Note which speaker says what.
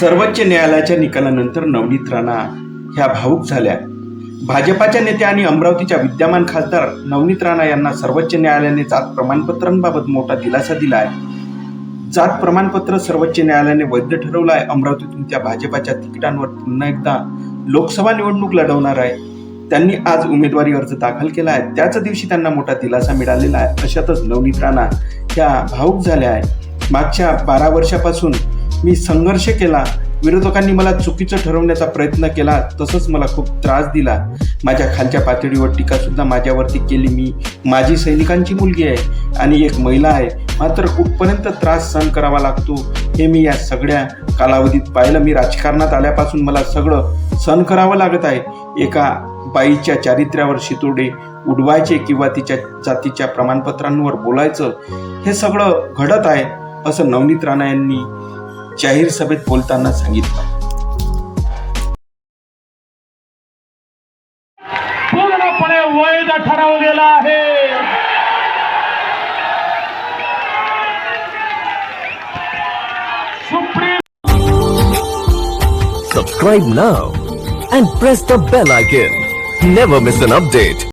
Speaker 1: सर्वोच्च न्यायालयाच्या निकालानंतर नवनीत राणा ह्या भावूक झाल्या. भाजपाच्या नेत्या आणि अमरावतीच्या विद्यमान खासदार नवनीत राणा यांना सर्वोच्च न्यायालयाने जात प्रमाणपत्रांबाबत मोठा दिलासा दिला आहे जात प्रमाणपत्र सर्वोच्च न्यायालयाने वैध ठरवलं आहे अमरावतीतून त्या भाजपाच्या तिकिटांवर पुन्हा एकदा लोकसभा निवडणूक लढवणार आहे. त्यांनी आज उमेदवारी अर्ज दाखल केला आहे त्याच दिवशी त्यांना मोठा दिलासा मिळालेला आहे. अशातच नवनीत राणा ह्या भावूक झाल्या आहेत. मागच्या बारा वर्षापासून मी संघर्ष केला विरोधकांनी मला चुकीचं ठरवण्याचा प्रयत्न केला तसंच मला खूप त्रास दिला. माझ्या खालच्या पातळीवर टीकासुद्धा माझ्यावरती केली मी. माझी सैनिकांची मुलगी आहे आणि एक महिला आहे. मात्र कुठपर्यंत त्रास सहन करावा लागतो हे मी या सगळ्या कालावधीत पाहिलं. मी राजकारणात आल्यापासून मला सगळं सहन करावं लागत आहे. एका बाईच्या चारित्र्यावर शितोडे उडवायचे किंवा तिच्या जातीच्या प्रमाणपत्रांवर बोलायचं हे सगळं घडत आहे. असं नवनीत राणा यांनी जाहीर सभेत बोलताना सांगितलं.
Speaker 2: पूर्णपणे वैध ठराव गेला आहे. Supreme
Speaker 3: subscribe now and press the bell icon never miss an update